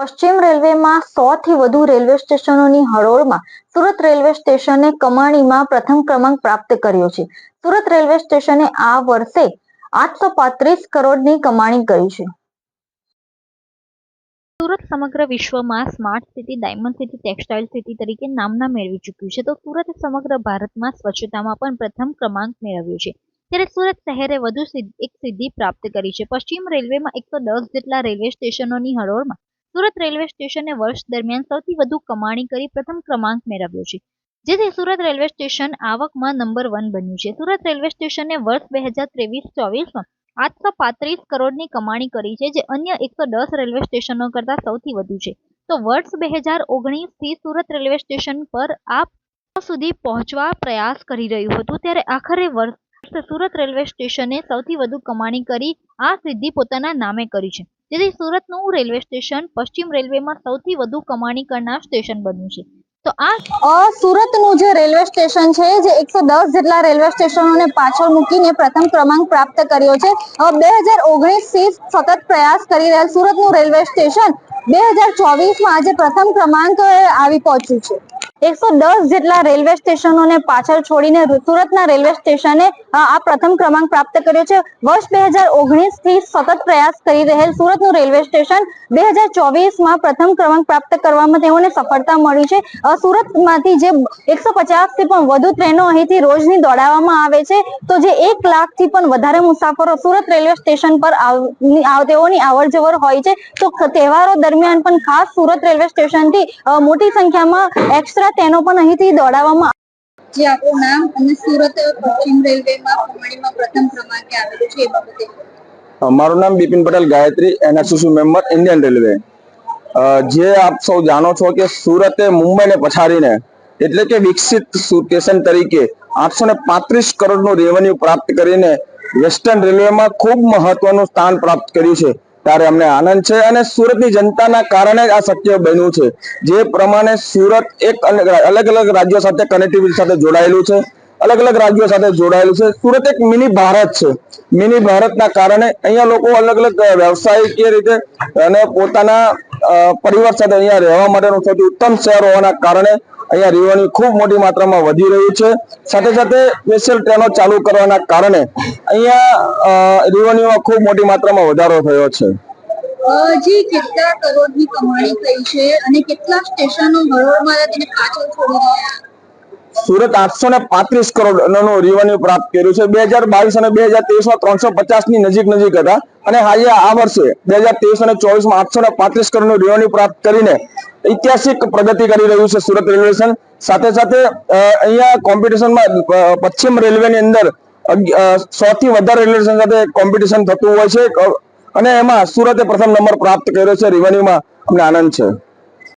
પશ્ચિમ રેલવેમાં સો થી વધુ રેલવે સ્ટેશનોની હરોળમાં સુરત રેલવે સ્ટેશને કમાણીમાં પ્રથમ ક્રમાંક પ્રાપ્ત કર્યો છે. સુરત રેલવે સ્ટેશને આ વર્ષે આઠસો પાંત્રીસ કરોડની કમાણી કરી છે. સુરત સમગ્ર વિશ્વમાં smart city, diamond city, textile city તરીકે નામના મેળવી ચૂક્યું છે. તો સુરત સમગ્ર ભારતમાં સ્વચ્છતામાં પણ પ્રથમ ક્રમાંક મેળવ્યો છે. ત્યારે સુરત શહેરે વધુ એક સિદ્ધિ પ્રાપ્ત કરી છે. પશ્ચિમ રેલવેમાં એકસો દસ જેટલા રેલવે સ્ટેશનોની હરોળમાં સુરત રેલવે સ્ટેશને વર્ષ દરમિયાન સૌથી વધુ કમાણી કરી પ્રથમ ક્રમાંક મેળવ્યો છે. જેથી સુરત રેલવે સ્ટેશન આવકમાં નંબર વન બન્યું છે. સુરત રેલવે સ્ટેશને વર્ષ બે હજાર ત્રેવીસ ચોવીસમાં આઠસો પાંત્રીસ કરોડની કમાણી કરી છે, જે અન્ય એકસો દસ રેલવે સ્ટેશનો કરતાં સૌથી વધુ છે. તો વર્ષ બે હજાર ઓગણીસથી સુરત રેલવે સ્ટેશન પર આ સુધી પહોંચવા પ્રયાસ કરી રહ્યું હતું, ત્યારે આખરે વર્ષ સુરત રેલવે સ્ટેશને સૌથી વધુ કમાણી કરી આ સિદ્ધિ પોતાના નામે કરી છે. જેથી સુરતનું રેલવે સ્ટેશન પશ્ચિમ રેલવેમાં સૌથી વધુ કમાણી કરનાર સ્ટેશન બન્યું છે. તો આ સુરતનું જે રેલવે સ્ટેશન છે, જે એકસો દસ જેટલા રેલવે સ્ટેશનોને પાછળ મૂકીને પ્રથમ ક્રમાંક પ્રાપ્ત કર્યો છે. બે હજાર ઓગણીસથી સતત પ્રયાસ કરી રહેલ સુરતનું રેલવે સ્ટેશન બે હજાર ચોવીસમાં આજે પ્રથમ ક્રમાંક આવી પહોંચ્યું છે. સફળતા મળી છે. સુરતમાંથી જે એકસો પચાસથી પણ વધુ ટ્રેનો અહીંથી રોજની દોડાવવામાં આવે છે, તો જે એક લાખથી પણ વધારે મુસાફરો સુરત રેલવે સ્ટેશન પર તેઓની અવર જવર હોય છે. તો તહેવારો દરમિયાન પણ ખાસ સુરત રેલવે સ્ટેશનથી મોટી સંખ્યામાં એક્સ્ટ્રા ટ્રેનો પણ અહીંથી દોડાવવામાં જે આપણું નામ અને સુરત પશ્ચિમ રેલવેમાં કમાણીમાં પ્રથમ ક્રમાંકે આવેલું છે એ બાબતે. મારું નામ Bipin Patel Gayatri NSUC member? Indian railway. જે આપ સૌ જાણો છો કે સુરતે મુંબઈને પછાડીને એટલે કે વિકસિત સ્ટેશન તરીકે આઠસો ને પાંત્રીસ કરોડનું રેવન્યુ પ્રાપ્ત કરીને વેસ્ટર્ન રેલવેમાં ખૂબ મહત્વનું સ્થાન પ્રાપ્ત કર્યું છે. ત્યારે અમને આનંદ છે અને સુરતની જનતાના કારણે આ શક્ય બન્યું છે. જે પ્રમાણે સુરત એક અલગ અલગ રાજ્યો સાથે કનેક્ટિવિટી સાથે જોડાયેલું છે. અલગ અલગ રાજ્યો સાથે જોડાયેલું છે. સુરત એક મિની ભારત છે. મિની ભારતના કારણે અહીંયા લોકો અલગ અલગ વ્યવસાયિક રીતે અને પોતાના પરિવાર સાથે અહીંયા રહેવા માટેનું સૌથી ઉત્તમ શહેર હોવાના કારણે અહીંયા રેવન્યુ ખૂબ મોટી માત્રામાં વધી રહ્યું છે. સાથે સાથે સ્પેશિયલ ટ્રેનો ચાલુ કરવાના કારણે અહીંયા રેવન્યુમાં ખૂબ મોટી માત્રામાં વધારો થયો છે. અ, કેટલા કરોડની કમાણી થઈ છે અને કેટલા સ્ટેશનો હરોળમાં તેને પાછળ છોડી રહ્યા સુરત આઠસો ને પાંત્રીસ કરોડનું રેવન્યુ પ્રાપ્ત કર્યું છે. બે હજાર બાવીસ અને બે હજાર ત્રેવીસમાં ત્રણસો પચાસની નજીક નજીક હતા. અને આજે આ વર્ષે બે હજાર ત્રેવીસ અને ચોવીસમાં આઠસો ને પાંત્રીસ કરોડનું રેવન્યુ પ્રાપ્ત કરીને ઐતિહાસિક પ્રગતિ કરી રહ્યું છે સુરત રેલવે સાથે સાથે અહીંયા કોમ્પિટિશનમાં પશ્ચિમ રેલવે ની અંદર સો થી વધારે રેલવે સ્ટેશન સાથે કોમ્પિટિશન થતું હોય છે. અને એમાં સુરતે પ્રથમ નંબર પ્રાપ્ત કર્યો છે. રેવન્યુમાં અમને આનંદ છે.